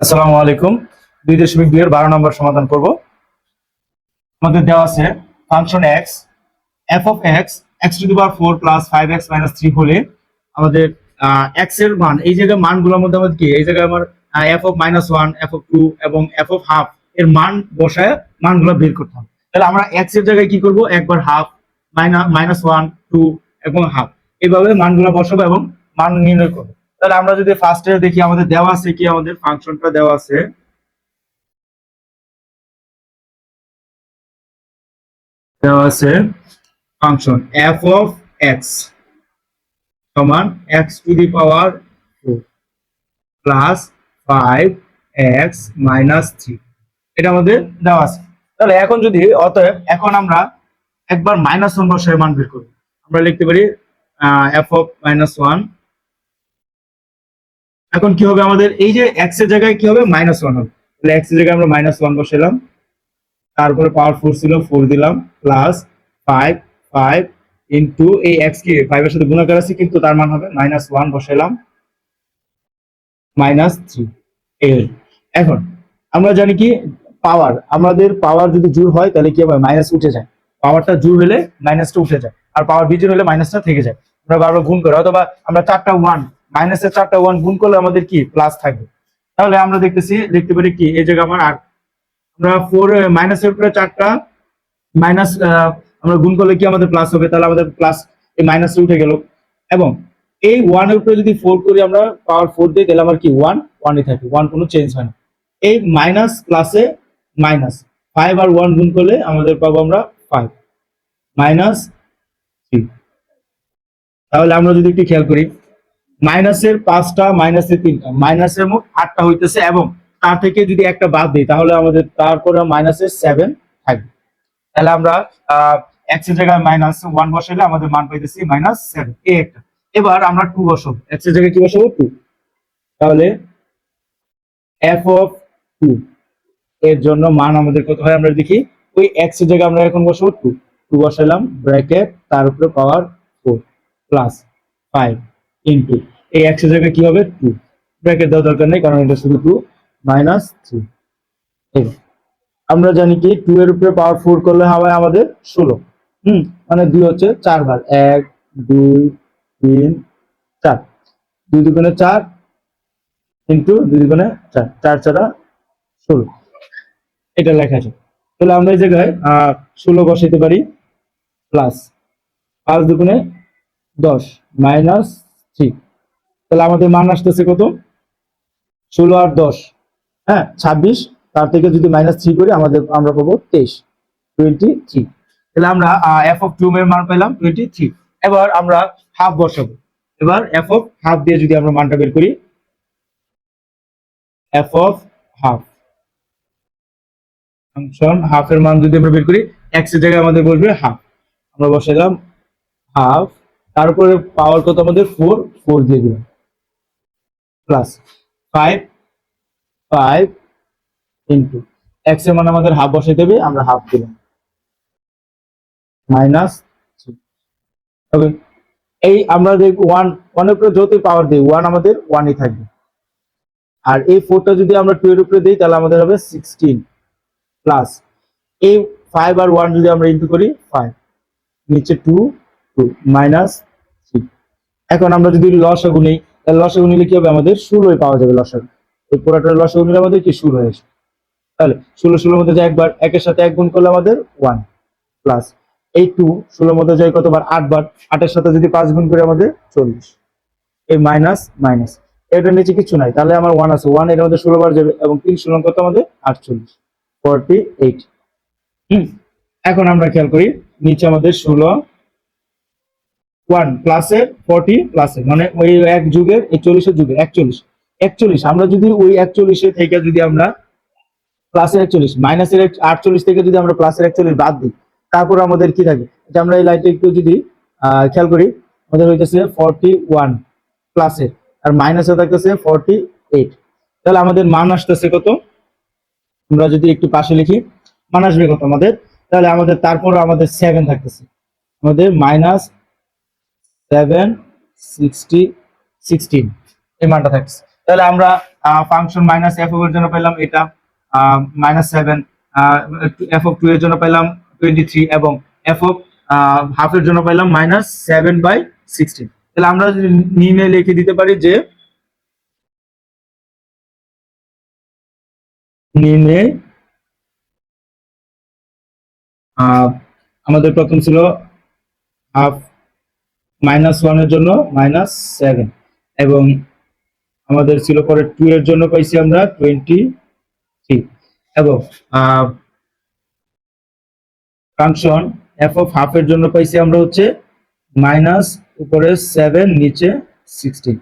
আসসালামু আলাইকুম। দুই দশমিক দুই এর বারো নম্বর সমাধান করব। আমাদের দেওয়া আছে function X F of X X to the power four plus five X minus three হলে আমাদের এক্সের মান, এই জায়গায় মানগুলোর মধ্যে আমাদের কি? এই জায়গায় আমার f of minus one f of two এবং এফ অফ হাফ এর মান বসায় মানগুলো বের করতে হবে। তাহলে আমরা এক্সের জায়গায় কি করব? একবার half minus minus one two এবং হাফ এইভাবে মানগুলো বসাবো এবং মান নির্ণয় করব। তাহলে আমরা যদি ফার্স্টে দেখি আমাদের দেওয়া আছে কি? আমাদের ফাংশনটা দেওয়া আছে। দেওয়া আছে ফাংশন এফ অফ এক্স সমান x to the power four plus five x minus three এটা আমাদের দেওয়া আছে। তাহলে এখন যদি, অতএব এখন আমরা একবার মাইনাস ওয়ান বসায় মান বের করব আমরা লিখতে পারি এফ অফ মাইনাস ওয়ান এখন কি হবে আমাদের? এই যে এক্সের জায়গায় কি হবে? মাইনাস ওয়ান হবে। তাহলে এক্সের জায়গায় আমরা মাইনাস ওয়ান বসালাম তারপরে পাওয়ার ফোর ছিল ফোর দিলাম প্লাস ফাইভ ফাইভ ইন্টু এই এক্স কে ফাইভ এর সাথে গুণাকার আছে, কিন্তু তার মান হবে মাইনাস ওয়ান বসাইলাম। মাইনাস থ্রি এই এখন আমরা জানি কি? পাওয়ার আমাদের পাওয়ার যদি জোর হয়, তাহলে কি হবে? মাইনাস উঠে যায়। পাওয়ারটা জোর হলে মাইনাসটা উঠে যায়। আর পাওয়ার বিজোর হলে মাইনাসটা থেকে যায়। আমরা বারবার গুণ করি, অথবা আমরা চারটা ওয়ান মাইনাসের চারটা ওয়ান গুণ করলে আমাদের কি? প্লাস থাকবে। তাহলে আমরা দেখতেছি, দেখতে পারি কি? এই জায়গায় আমার আট আমরা ফোর মাইনাসের উপরে চারটা মাইনাস আমরা গুণ করলে কি আমাদের প্লাস হবে? তাহলে আমাদের প্লাস এই মাইনাসে উঠে গেল। এবং এই ওয়ানের উপরে যদি ফোর করি আমরা পাওয়ার ফোর দিই, তাহলে আমার কি? ওয়ান ওয়ানই থাকে ওয়ান কোনো চেঞ্জ হয় না। এই মাইনাস প্লাসে মাইনাস ফাইভ আর ওয়ান গুণ করলে আমাদের পাবো আমরা ফাইভ মাইনাস থ্রি তাহলে আমরা যদি একটু খেয়াল করি মাইনাসের পাঁচটা, মাইনাসের তিনটা। মাইনাসের মোট আটটা হইতেছে এবং তার থেকে যদি একটা বাদ দিই, তাহলে আমাদের তারপরে মাইনাসের সেভেন থাকবে। তাহলে আমরা এক্সের জায়গায় মাইনাস ওয়ান বসাইলে আমাদের মান পাইতেছি মাইনাস সেভেন এই একটা। এবার আমরা টু বসাবো। এক্সের জায়গায় কি বসাবো? টু তাহলে এফ অফ টু এর জন্য মান আমাদের কত হয় আমরা দেখি, ওই এক্সের জায়গায় আমরা এখন বসাবো টু টু বসাইলাম ব্র্যাকেট তার উপরে power four plus five into এই এক্সের জায়গায় কি হবে? টু ব্র্যাকেট দেওয়ার দরকার নেই, কারণ এটা শুধু টু মাইনাস থ্রি আমরা জানি কি টু এর উপরে পাওয়ার ফোর করলে হবে আমাদের ষোলো। হুম মানে দুই হচ্ছে চার বার এক, দুই, তিন, চার। দুই দুগুণে চার ইন্টু দুই দুগুণে চার। চার চারা ষোলো। এটা লেখা আছে। তাহলে আমরা এই জায়গায় ষোলো বসাইতে পারি প্লাস পাঁচ দুগুণে দশ মাইনাস থ্রি তাহলে আমাদের মান আসতেছে কত? ষোলো আর দশ। হ্যাঁ ছাব্বিশ। তার থেকে যদি মাইনাস থ্রি করি, আমাদের আমরা পাবো তেইশ। টোয়েন্টি থ্রি তাহলে আমরা এফ অফ টু এর মান পেলাম টোয়েন্টি থ্রি এবার আমরা হাফ বসাবো। এবার এফ অফ হাফ দিয়ে যদি আমরা মানটা বের করি এফ অফ হাফ ফাংশন হাফের মান যদি আমরা বের করি এক্সের জায়গায় আমাদের বসবে হাফ আমরা বসাইলাম হাফ তারপরে পাওয়ার কত আমাদের? ফোর ফোর দিয়ে দিলাম। প্লাস ফাইভ ফাইভ ইন্টু এক্সের মান আমাদের হাফ বসে দেবে আমরা হাফ দিলাম। মাইনাস ওকে এই আমরা দেখ ওয়ান ওয়ানের উপরে যতই পাওয়ার দিই ওয়ান আমাদের ওয়ানই থাকবে। আর এই ফোরটা যদি আমরা টু এর উপরে দিই, তাহলে আমাদের হবে সিক্সটিন প্লাস এই ফাইভ আর ওয়ান যদি আমরা ইন্টু করি ফাইভ নিচে টু টু মাইনাস থ্রি এখন আমরা যদি লসাগু নেই, তাহলে লসাগু নিলে কি হবে? আমাদের ষোলোই পাওয়া যাবে লসাগু। এই পুরাটার লসাগু নিলে আমাদের কি শুরু হয়েছে? তাহলে ষোলো, ষোলোর মধ্যে যায় একবার, একের সাথে এক গুণ করলে আমাদের ওয়ান প্লাস এই টু ষোলোর মধ্যে যায় কতবার? আটবার। আটের সাথে যদি পাঁচ গুণ করি আমাদের চল্লিশ। এই মাইনাস মাইনাস এটার নিচে কিছু নাই। তাহলে আমার ওয়ান আছে। ওয়ানের মধ্যে ষোলো বার যাবে এবং তিন ষোলো কত আমাদের? আটচল্লিশ। ফর্টি এইট এখন আমরা খেয়াল করি, নিচে আমাদের ষোলো ওয়ান প্লাসে ফর্টি প্লাসে মানে ওই এক যুগের এই চল্লিশের যুগে, একচল্লিশ একচল্লিশ, আমরা যদি ওই একচল্লিশে থেকে যদি আমরা প্লাসের একচল্লিশ মাইনাসের আটচল্লিশ থেকে যদি আমরা প্লাসের একচল্লিশ বাদ দিই, তারপর আমাদের কি থাকে? যে আমরা এই লাইনটা একটু যদি খেয়াল করি, আমাদের হইতেছে ফর্টি ওয়ান প্লাসের আর মাইনাসে থাকতেছে ফর্টি এইট তাহলে আমাদের মান আসতেছে কত? আমরা যদি একটু পাশে লিখি, মান আসবে কত আমাদের? তাহলে আমাদের, তারপর আমাদের সেভেন থাকতেছে। আমাদের মাইনাস সেভেন, সিক্সটি, সিক্সটিন। এই মানটা থাকছে। তাহলে আমরা ফাংশন মাইনাস এফ এর জন্য পেলাম এটা minus seven f of two এর জন্য পেলাম টোয়েন্টি থ্রি এবং এফ অফ হাফ এর জন্য পেলাম মাইনাস সেভেন বাই সিক্সটিন তাহলে আমরা নির্ণয় লিখে দিতে পারি যে নির্ণয় আমাদের প্রথম ছিল হাফ মাইনাস ওয়ানের জন্য মাইনাস সেভেন এবং আমাদের ছিল পরে টু এর জন্য পাইছি আমরা টোয়েন্টি থ্রি এবং ফাংশন এফ অফ হাফ এর জন্য পাইছি আমরা হচ্ছে মাইনাস উপরে সেভেন নিচে সিক্সটিন